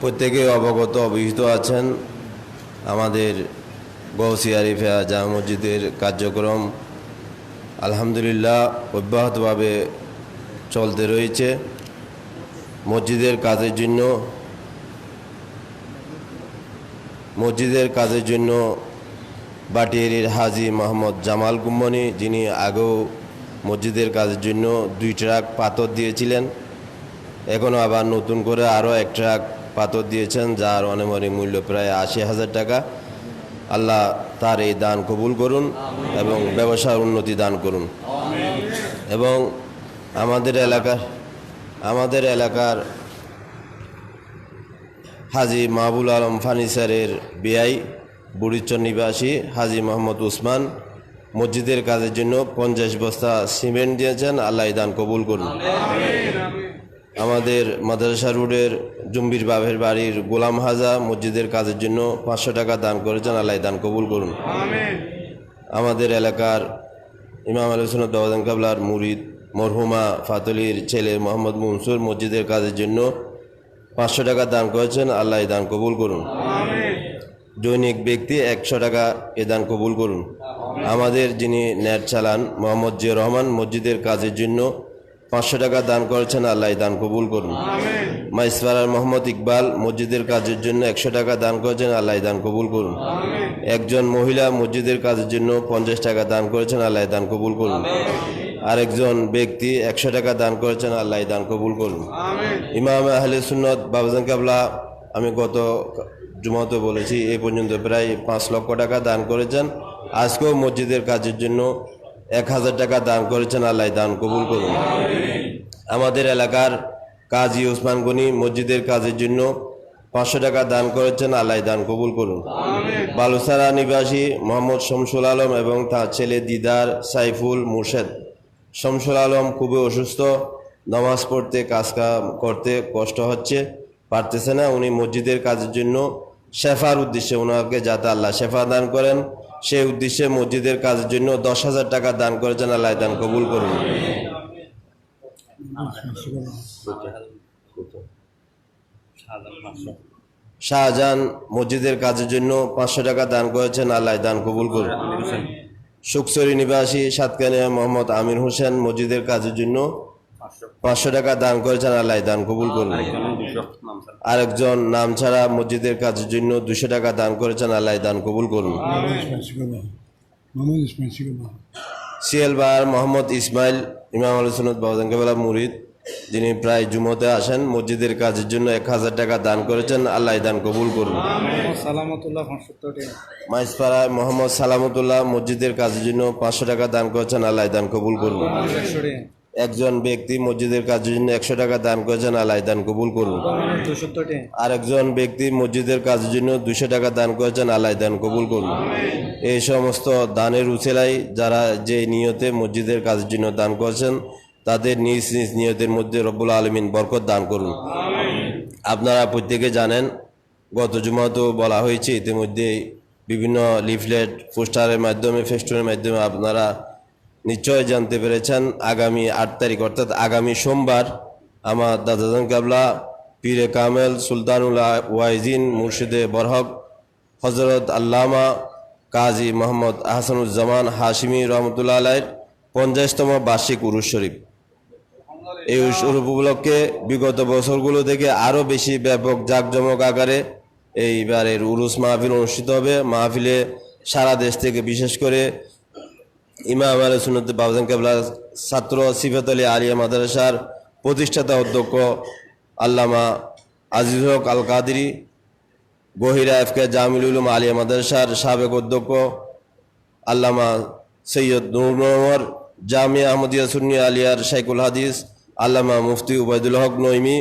প্রত্যেকে অবগত, অভিহিত আছেন আমাদের গৌসি আরিফা জামা মসজিদের কার্যক্রম। আলহামদুলিল্লাহ, অব্যাহতভাবে চলতে রয়েছে। মসজিদের কাজের জন্য, মসজিদের কাজের জন্য বাটিয়ারির হাজি মোহাম্মদ জামাল কুম্বনি, যিনি আগেও মসজিদের কাজের জন্য দুই ট্রাক পাথর দিয়েছিলেন। এখনও আবার নতুন করে আরও এক ট্রাক পাথর দিয়েছেন, যার অনেমনি মূল্য প্রায় আশি হাজার টাকা। আল্লাহ তার এই দান কবুল করুন এবং ব্যবসার উন্নতি দান করুন। এবং আমাদের এলাকার আমাদের এলাকার হাজি মাহবুল আলম ফার্নিচারের বিআই, বুড়িচর নিবাসী হাজি মোহাম্মদ উসমান মসজিদের কাজের জন্য পঞ্চাশ বস্তা সিমেন্ট দিয়েছেন। আল্লাহ দান কবুল করুন। আমাদের মাদ্রাসা রোডের জম্বির বাবের বাড়ির গোলাম হাজা মসজিদের কাজের জন্য পাঁচশো টাকা দান করেছেন আল্লাহ দান কবুল করুন। আমাদের এলাকার ইমাম আলী সুনত বাবাদান কাবলার মুরিদ মরহুমা ফাতলির ছেলে মোহাম্মদ মনসুর মসজিদের কাজের জন্য পাঁচশো টাকা দান করেছেন আল্লাহ দান কবুল করুন। দৈনিক ব্যক্তি একশো টাকা এ দান কবুল করুন। আমাদের যিনি নেট চালান মোহাম্মদ জিয়া রহমান মসজিদের কাজের জন্য পাঁচশো টাকা দান করেছেন আল্লাহ দান কবুল করুন। মাইসপাড়ার মোহাম্মদ ইকবাল মসজিদের কাজের জন্য একশো টাকা দান করেছেন আল্লাহ দান কবুল করুন। একজন মহিলা মসজিদের কাজের জন্য পঞ্চাশ টাকা দান করেছেন আল্লাহ দান কবুল করুন। আরেকজন ব্যক্তি একশো টাকা দান করেছেন আল্লাহ দান কবুল করুন। ইমাম আহলে সুন্নত বাবাজান কাবলা আমি গত জুমাতে বলেছি এ পর্যন্ত প্রায় পাঁচ লক্ষ টাকা দান করেছেন। আজকেও মসজিদের কাজের জন্য এক হাজার টাকা দান করেছেন, আল্লাহ দান কবুল করুন। আমাদের এলাকার কাজী ওসমান গনি মসজিদের কাজের জন্য পাঁচশো টাকা দান করেছেন, আল্লাহ দান কবুল করুন। বালুসারা নিবাসী মোহাম্মদ শমসুল আলম এবং তার ছেলে দিদার সাইফুল মুর্শেদ। শমসুল আলম খুবই অসুস্থ, নামাজ পড়তে কাজ করতে কষ্ট হচ্ছে, পারতেছে না। উনি মসজিদের কাজের জন্য শেফার উদ্দেশ্যে ওনাকে যাতে আল্লাহ শেফা দান করেন। সেই উদ্দেশ্যে মসজিদের কাজের জন্য দশ হাজার টাকা দান করেছেন আল্লাহ দান কবুল করুন। শাহজাহান মসজিদের কাজের জন্য পাঁচশো টাকা দান করেছেন, আল্লাহ দান কবুল করুন। সুকসরি নিবাসী সাতকানিয়া মোহাম্মদ আমির হোসেন মসজিদের কাজের জন্য পাঁচশো টাকা দান করেছেন, আল্লাহ দান কবুল করুন। আরেকজন নাম ছাড়া মসজিদের কাজের জন্য দুশো টাকা দান করেছেন আল্লাহ দান কবুল করুন। মোহাম্মদ ইসমাইল শিকুল্লাহ সিএল মোহাম্মদ ইসমাইল ইমাম আল সুনত বাবাদান মুরিদ যিনি প্রায় জুমতে আসেন মসজিদের কাজের জন্য এক হাজার টাকা দান করেছেন আল্লাহ দান কবুল করুন। মাইসপাড়ায় মোহাম্মদ সালামতুল্লাহ মসজিদের কাজের জন্য পাঁচশো টাকা দান করেছেন আল্লাহ দান কবুল করুন। একজন ব্যক্তি মসজিদের কাজের জন্য একশো টাকা দান করেছেন আল্লাহ দান কবুল করুন আর একজন ব্যক্তি মসজিদের কাজের জন্য দুশো টাকা দান করেছেন আল্লাহ দান কবুল করুন এই সমস্ত দানের উচেলাই যারা যে নিয়তে মসজিদের কাজের জন্য দান করেছেন তাদের নিজ নিজ নিয়তের মধ্যে রব্বুল আলমিন বরকত দান করুন আপনারা প্রত্যেকে জানেন গত জুমাতেও বলা হয়েছে ইতিমধ্যে বিভিন্ন লিফলেট পোস্টারের মাধ্যমে ফেস্টুনের মাধ্যমে আপনারা নিশ্চয় জানতে পেরেছেন, আগামী আট তারিখ, অর্থাৎ আগামী সোমবার আমার দাদাজান কাবলা, পীরে কামেল, সুলতানুল ওয়াইজিন, মুর্শিদে বরহক হজরত আল্লামা কাজী মোহাম্মদ আহসানুজ্জামান হাশিমি রহমতুল্লাহ আলাইয়ের পঞ্চাশতম বার্ষিক উরুস শরীফ। এই উৎসব উপলক্ষে বিগত বছরগুলো থেকে আরও বেশি ব্যাপক জাঁকজমক আকারে এইবারের উরুস মাহফিল অনুষ্ঠিত হবে। মাহফিলে সারা দেশ থেকে বিশেষ করে ইমাম আলী সুনত বাবজান কেবলা ছাত্র সিফত আলী আলিয়া মাদ্রাসার প্রতিষ্ঠাতা অধ্যক্ষ আল্লামা আজিজ হক আল কাদিরি গহিরা এফকে জামিল উলুম আলিয়া মাদ্রাসার সাবেক অধ্যক্ষ আল্লামা সৈয়দ নূর নহর জামিয়া আহমদিয়া সুন্নি আলিয়ার শাইকুল হাদিস আল্লামা মুফতি উবায়দুল হক নইমি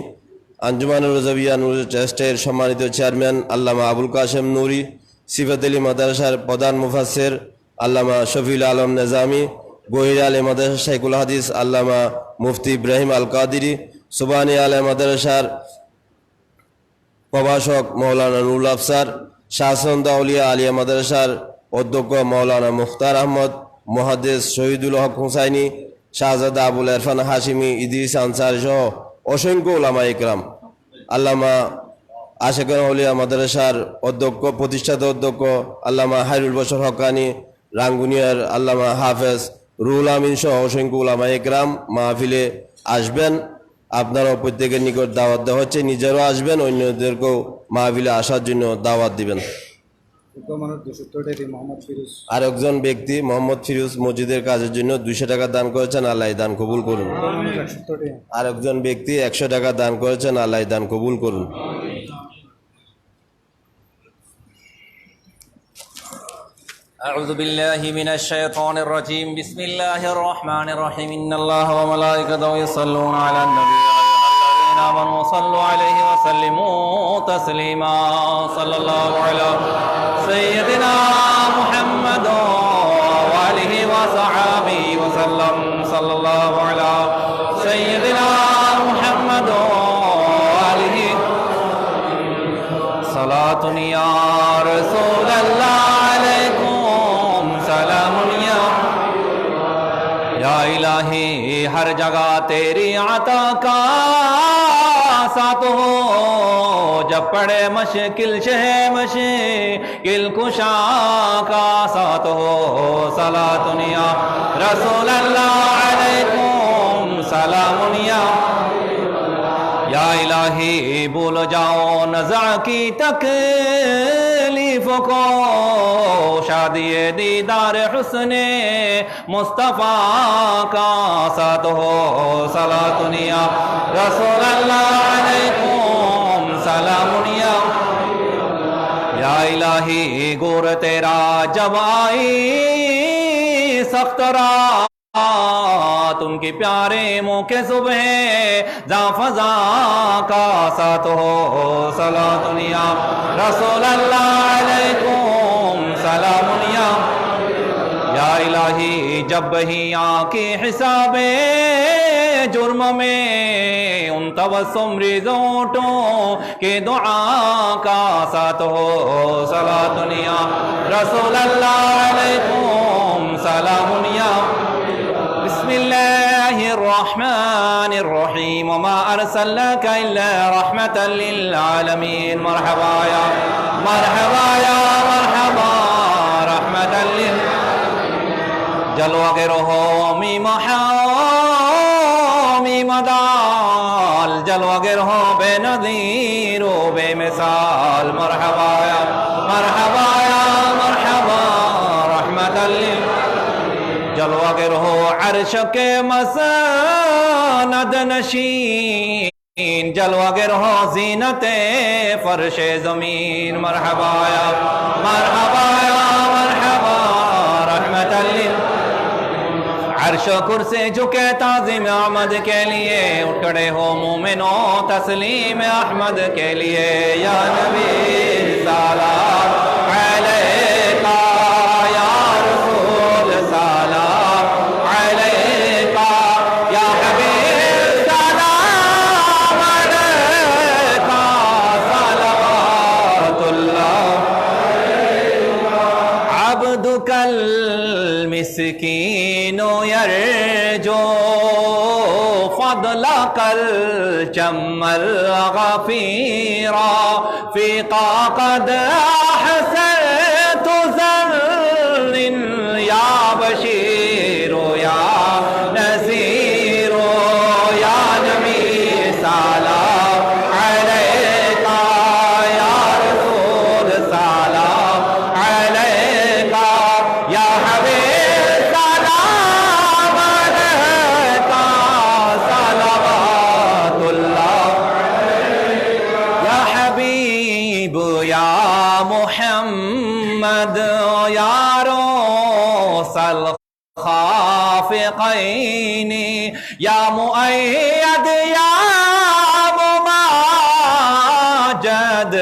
আঞ্জুমান রজাবিয়া নুর ট্রাস্টের সম্মানিত চেয়ারম্যান আল্লামা আবুল কাশেম নুরি, সিফাত আলী মাদ্রাসার প্রধান মুফাসের আল্লামা শফিউল আলম নেজামি, গহির আলী মাদ্রাসা শাইকুল হাদিস, আল্লামা মুফতি ইব্রাহিম আল কাদিরি সুবানি আলী মাদ্রাসার প্রভাষক মৌলানা নুরুল আফসার, শাহসন্দা উলিয়া আলিয়া মাদ্রাসার অধ্যক্ষ মৌলানা মুখতার আহমদ মহাদেশ শহীদুল হক হুসাইনি, শাহজাদা আবুল এরফান হাশিমি ইদিস আনসার সহ অসংখ্য ওলামা ইকরাম। আল্লামা আশেখান হলিয়া মাদ্রাসার অধ্যক্ষ, প্রতিষ্ঠাতা অধ্যক্ষ, আল্লামা হাইরুল বসর হকানি রাঙ্গুনিয়ার আল্লামা হাফেজ রুহুল আমিন সহ অসংখ্য উলামা একরাম মাহফিলে আসবেন। আপনারাও প্রত্যেকের নিকট দাওয়াত দেওয়া হচ্ছে নিজেরও আসবেন অন্যদেরকেও মাহফিলে আসার জন্য দাওয়াত দিবেন। মানুষ দুশো টাকা মোহাম্মদ ফিরোজ। আর একজন ব্যক্তি মোহাম্মদ ফিরোজ মসজিদের কাজের জন্য দুইশো টাকা দান করেছেন আল্লাহ দান কবুল করুন। মানুষ একশো টাকা আর একজন ব্যক্তি একশো টাকা দান করেছেন আল্লাহ দান কবুল করুন। أعوذ بالله من الشيطان الرجيم. بسم الله الرحمن الرحيم. إن الله وملائكته يصلون على النبي الذين آمنوا صلوا عليه وسلموا تسليما. صلى الله على سيدنا محمد وآله وصحبه وسلم. صلى الله على یا الہی، ہر جگہ تیری عطا کا ساتھ ہو۔ جب پڑے مشکل شہ مشکل کشا کا ساتھ ہو۔ سلا دنیا رسول اللہ علیکم، سلام الہی بھول جاؤ نزا کی تکلیف کو۔ شادی دیدار حسن مصطفیٰ کا ساتھ ہو۔ صلاة دنیا، رسول اللہ علیکم، سلام دنیا۔ یا الہی، گور تیرا، جب آئی سخت را تم کی پیارے منہ کے صبح جا فضا کا ساتھ ہو۔ سلام دنیا رسول اللہ علیکم۔ سلام دنیا یا الہی، جب ہی کے حساب جرم میں، ان توسم ریزوٹوں کے دعا کا ساتھ ہو۔ سلام دنیا رسول اللہ علیکم۔ سلام دنیا بسم الله الرحمن الرحيم وما أرسلناك إلا رحمة للعالمين. مرحبا يا مرحبا يا مرحبا رحمة لل جلوة غيره ميم حامي مدال جلوة غيره بنذير وبمثال. مرحبا يا مرحبا يا جلوہ گر ہو عرش کے مساند نشین۔ جلوہ گر ہو زینت فرش زمین۔ مرحبا یا مرحبا یا، مرحبا، رحمت اللہ عرش و کرسے جھکے تعظیم احمد کے لیے۔ اٹھڑے ہو مومنوں تسلیم احمد کے لیے۔ یا نبی سالات فضل كالجم الغفيرا في قد أحسن الخافقين يا مؤيد يا مماجد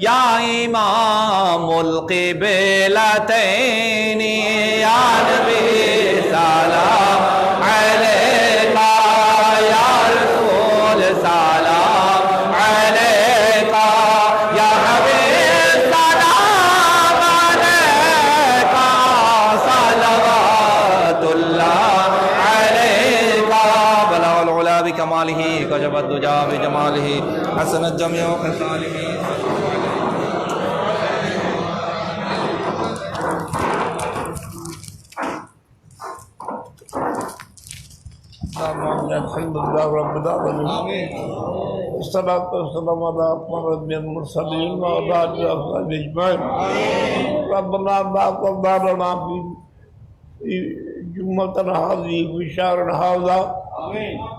يا إمام القبلتين. يا نبي بدا بجماله حسنت جميع خصاله الحمد لله رب العالمين والصلاة والسلام على أكمل المرسلين وعلى آله وصحبه أجمعين ربنا لا تضرنا في في جمعتنا هذه في شهرنا هذا۔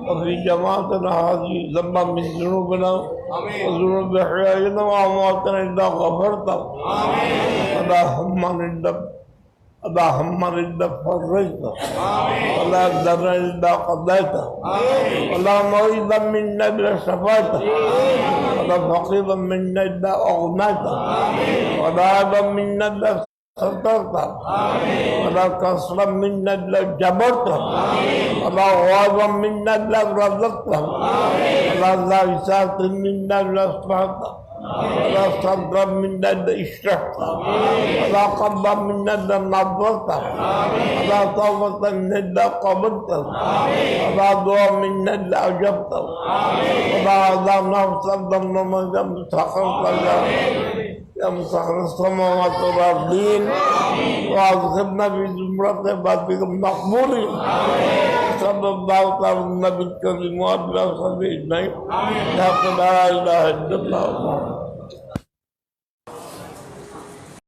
وفي جماعتنا هذه ذنبا من ذنوبنا وذنوب احيائنا وامواتنا الا غفرت اللهم انت اللهم انت فرجت ولا ذر الا قضيت ولا مريضا منا الا شفيت ولا فقيرا منا الا اغنيت ولا عبا منا الا صدقت. ولا قصرا منك لو جبرت. ولا غاضا منك لو رزقت. ولا زاوسات منك لو أصبحت. ولا صدرا منك لو اشرحت ولا قلبا منك لو نظرت. ولا توبة منك لو قبلت ولا دعاء منك لو أجبت. ولا عذاب نفسا ضمن من جنب سخرت يا مسخر السماوات والأرضين وأدخلنا في زمرة عبادك المقبولين صلى الله تعالى على النبي الكريم وعلى آله وصحبه أجمعين لا إله إلا الله